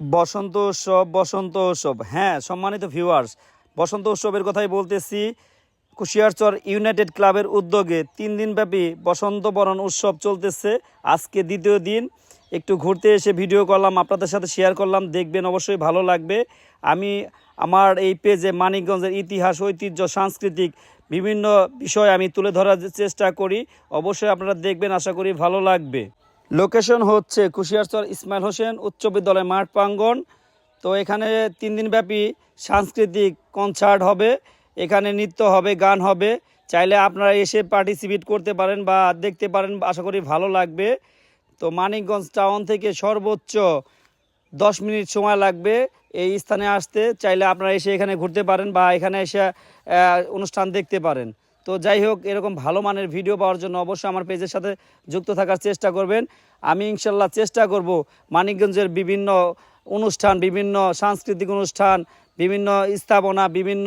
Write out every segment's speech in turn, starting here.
বসন্ত উৎসব বসন্ত উৎসব। হ্যাঁ সম্মানিত ভিউয়ার্স বসন্ত উৎসবের কথাই বলতেছি, কুশিয়ারচর ইউনাইটেড ক্লাবের উদ্যোগে তিন দিনব্যাপী বসন্ত বরণ উৎসব চলতেছে। আজকে দ্বিতীয় দিন, একটু ঘুরতে এসে ভিডিও করলাম, আপনাদের সাথে শেয়ার করলাম, দেখবেন অবশ্যই ভালো লাগবে। আমি আমার এই পেজে মানিকগঞ্জের ইতিহাস, ঐতিহ্য, সাংস্কৃতিক বিভিন্ন বিষয় আমি তুলে ধরার চেষ্টা করি। অবশ্যই আপনারা দেখবেন, আশা করি ভালো লাগবে। লোকেশন হচ্ছে কুশিয়ারচর ইসমাইল হোসেন উচ্চ বিদ্যালয় মাঠ প্রাঙ্গন তো এখানে তিন দিনব্যাপী সাংস্কৃতিক কনসার্ট হবে, এখানে নৃত্য হবে, গান হবে। চাইলে আপনারা এসে পার্টিসিপেট করতে পারেন বা দেখতে পারেন, আশা করি ভালো লাগবে। তো মানিকগঞ্জ টাউন থেকে সর্বোচ্চ দশ মিনিট সময় লাগবে এই স্থানে আসতে। চাইলে আপনারা এসে এখানে ঘুরতে পারেন বা এখানে এসে অনুষ্ঠান দেখতে পারেন। তো যাই হোক, এরকম ভালো মানের ভিডিও পাওয়ার জন্য অবশ্যই আমার পেজের সাথে যুক্ত থাকার চেষ্টা করবেন। আমি ইনশাল্লাহ চেষ্টা করব মানিকগঞ্জের বিভিন্ন অনুষ্ঠান, বিভিন্ন সাংস্কৃতিক অনুষ্ঠান, বিভিন্ন স্থাপনা, বিভিন্ন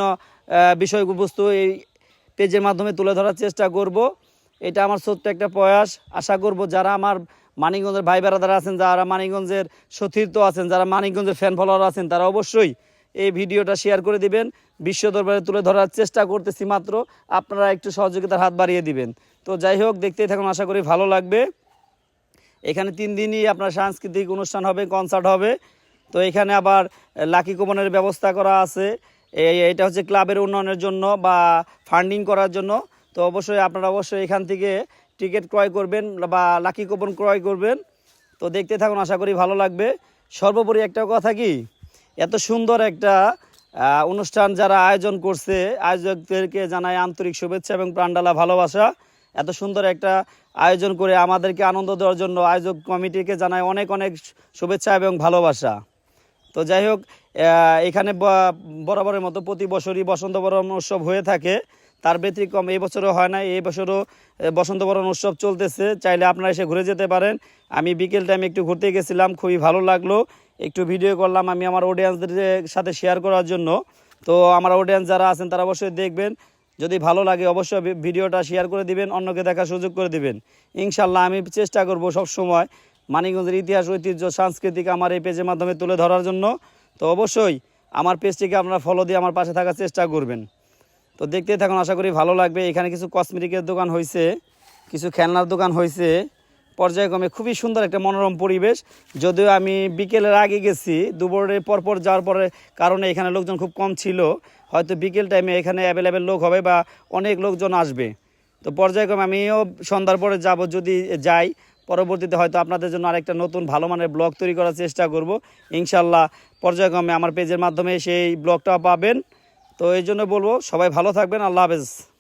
বিষয়বস্তু এই পেজের মাধ্যমে তুলে ধরার চেষ্টা করব। এটা আমার ছোট্ট একটা প্রয়াস। আশা করব যারা আমার মানিকগঞ্জের ভাই বেড়াদারা আছেন, যারা মানিকগঞ্জের সতীর্থ আছেন, যারা মানিকগঞ্জের ফ্যান ফলোয়ার আছেন, তারা অবশ্যই এই ভিডিওটা শেয়ার করে দিবেন। বিশ্ব দরবারে তুলে ধরার চেষ্টা করতেছি মাত্র। আপনারা একটু সহযোগিতার হাত বাড়িয়ে দিবেন। তো যাই হোক, দেখতেই থাকুন, আশা করি ভালো লাগবে। এখানে তিন দিনই আপনার সাংস্কৃতিক অনুষ্ঠান হবে কনসার্ট হবে। তো এখানে আবার লাকি কুপনের ব্যবস্থা করা আছে। এটা হচ্ছে ক্লাবের উন্নয়নের জন্য বা ফান্ডিং করার জন্য। তো অবশ্যই আপনারা অবশ্যই এখান থেকে টিকিট ক্রয় করবেন বা লাকি কুপন ক্রয় করবেন। তো দেখতে থাকুন, আশা করি ভালো লাগবে। সর্বোপরি একটা কথা কি? এত সুন্দর একটা অনুষ্ঠান যারা আয়োজন করছে, আয়োজকদেরকে জানাই আন্তরিক শুভেচ্ছা এবং প্রাণডালা ভালোবাসা। এত সুন্দর একটা আয়োজন করে আমাদেরকে আনন্দ দেওয়ার জন্য আয়োজক কমিটিকে জানাই অনেক অনেক শুভেচ্ছা এবং ভালোবাসা। তো যাই হোক এখানে বরাবরের মতো প্রতি বছরই বসন্ত বরণ উৎসব হয়ে থাকে। তার ব্যতিক্রম এই বছরও হয় না এই বছরও বসন্ত বরণ উৎসব চলতেছে। চাইলে আপনারা এসে ঘুরে যেতে পারেন। আমি বিকেল টাইমে একটু ঘুরতে গেছিলাম, খুবই ভালো লাগল। একটু ভিডিও করলাম আমি আমার অডিয়েন্সদের সাথে শেয়ার করার জন্য। তো আমার অডিয়েন্স যারা আছেন, তারা অবশ্যই দেখবেন। যদি ভালো লাগে, অবশ্যই ভিডিওটা শেয়ার করে দিবেন, অন্যকে দেখার সুযোগ করে দিবেন। ইনশাল্লাহ আমি চেষ্টা করব সব সময় মানিকগঞ্জের ইতিহাস, ঐতিহ্য, সাংস্কৃতিক আমার এই পেজের মাধ্যমে তুলে ধরার জন্য। তো অবশ্যই আমার পেজটিকে আপনারা ফলো দিয়ে আমার পাশে থাকার চেষ্টা করবেন। তো দেখতেই থাকুন, আশা করি ভালো লাগবে। এখানে কিছু কসমেটিকের দোকান হয়েছে কিছু খেলনার দোকান হয়েছে পর্যায়ক্রমে খুবই সুন্দর একটা মনোরম পরিবেশ। যদিও আমি বিকেলের আগে গেছি, দুপুরের পরপর যাওয়ার পরে কারণে এখানে লোকজন খুব কম ছিল। হয়তো বিকেল টাইমে এখানে অ্যাভেলেবেল লোক হবে বা অনেক লোকজন আসবে। তো পর্যায়ক্রমে আমিও সন্ধ্যার পরে যাব যদি যাই। পরবর্তীতে হয়তো আপনাদের জন্য আরেকটা নতুন ভালো মানের ব্লগ তৈরি করার চেষ্টা করব। ইনশাল্লাহ পর্যায়ক্রমে আমার পেজের মাধ্যমে সেই ব্লগটা পাবেন। তো এই জন্য বলব, সবাই ভালো থাকবেন, আল্লাহ হাফেজ।